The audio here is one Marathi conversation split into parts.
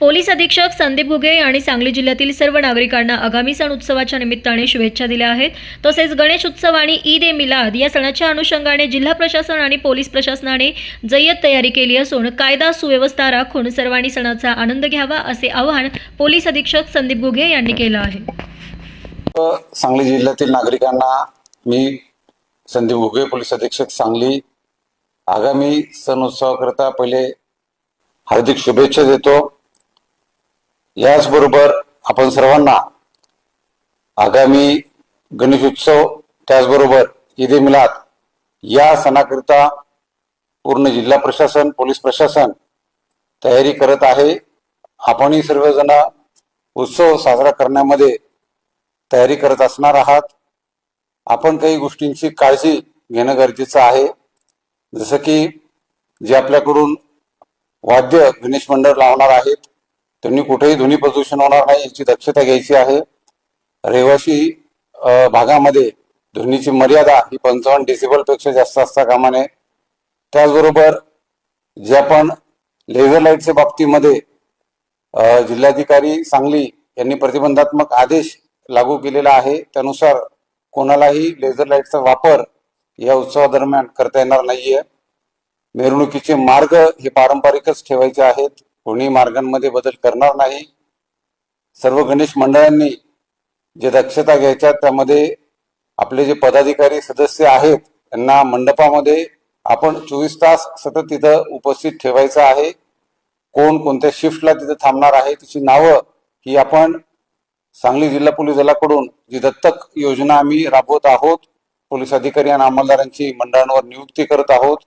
पोलीस अधीक्षक संदीप घुगे यांनी सांगली जिल्ह्यातील सर्व नागरिकांना आगामी सण उत्सवाच्या निमित्ताने शुभेच्छा दिल्या आहेत. तसेच गणेश उत्सव आणि ईद ए मिलाद या सणाच्या अनुषंगाने जिल्हा प्रशासन आणि पोलीस प्रशासनाने जय्यत तयारी केली असून कायदा सुव्यवस्था राखून सर्वांनी सणाचा आनंद घ्यावा असे आवाहन पोलीस अधीक्षक संदीप घुगे यांनी केलं आहे. सांगली जिल्ह्यातील नागरिकांना मी संदीप घुगे पोलीस अधीक्षक सांगली आगामी सण उत्सवाकरता पहिले हार्दिक शुभेच्छा देतो. याचबरोबर आपण सर्वांना आगामी गणेशोत्सव त्याचबरोबर ईद ए मिलाद या सणाकरिता पूर्ण जिल्हा प्रशासन पोलीस प्रशासन तयारी करत आहे. आपणही सर्वजण उत्सव साजरा करण्यामध्ये तयारी करत असणार आहात. आपण काही गोष्टींची काळजी घेणं गरजेचं आहे. जसं की जे आपल्याकडून वाद्य गणेश मंडळ लावणार आहेत त्यांनी कुठेही ध्वनी प्रदूषण होणार नाही याची दक्षता घ्यायची आहे. रहिवासी भागामध्ये ध्वनीची मर्यादा ही पंचावन्न डेसिबलपेक्षा जास्त असता कामा नये त्याचबरोबर जे आपण लेझर लाईटच्या बाबतीमध्ये जिल्हाधिकारी सांगली यांनी प्रतिबंधात्मक आदेश लागू केलेला आहे. त्यानुसार कोणालाही लेझर लाईटचा वापर या उत्सवादरम्यान करता येणार नाहीये. मिरवणुकीचे मार्ग हे पारंपरिकच ठेवायचे आहेत. कोणी मार्गांमध्ये बदल करणार नाही. सर्व गणेश मंडळांनी जे दक्षता घ्यायच्या त्यामध्ये आपले जे पदाधिकारी सदस्य आहेत त्यांना मंडपामध्ये आपण चोवीस तास सतत तिथं उपस्थित ठेवायचं आहे. कोण कोणत्या शिफ्टला तिथं थांबणार आहे तिची नावं ही आपण सांगली जिल्हा पोलीस दलाकडून जी दत्तक योजना आम्ही राबवत आहोत पोलीस अधिकारी आणि अंमलदारांची मंडळांवर नियुक्ती करत आहोत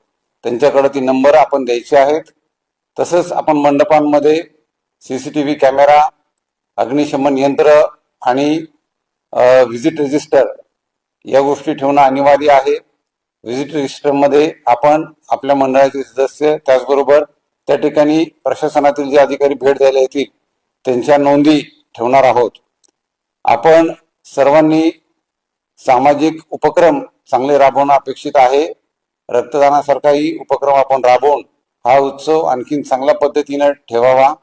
त्यांच्याकडे ती नंबर आपण द्यायची आहेत. तसंच आपण मंडपांमध्ये सीसीटीव्ही कॅमेरा अग्निशमन यंत्र आणि व्हिजिट रजिस्टर या गोष्टी ठेवणं अनिवार्य आहे. व्हिजिट रजिस्टरमध्ये आपण आपल्या मंडळाचे सदस्य त्याचबरोबर त्या ठिकाणी प्रशासनातील जे अधिकारी भेट द्यायला येतील त्यांच्या नोंदी ठेवणार आहोत. आपण सर्वांनी सामाजिक उपक्रम चांगले राबवणं अपेक्षित आहे. रक्तदानासारखाही उपक्रम आपण राबवून हा उत्सव आणखीन चांगल्या पद्धतीने ठेवावा.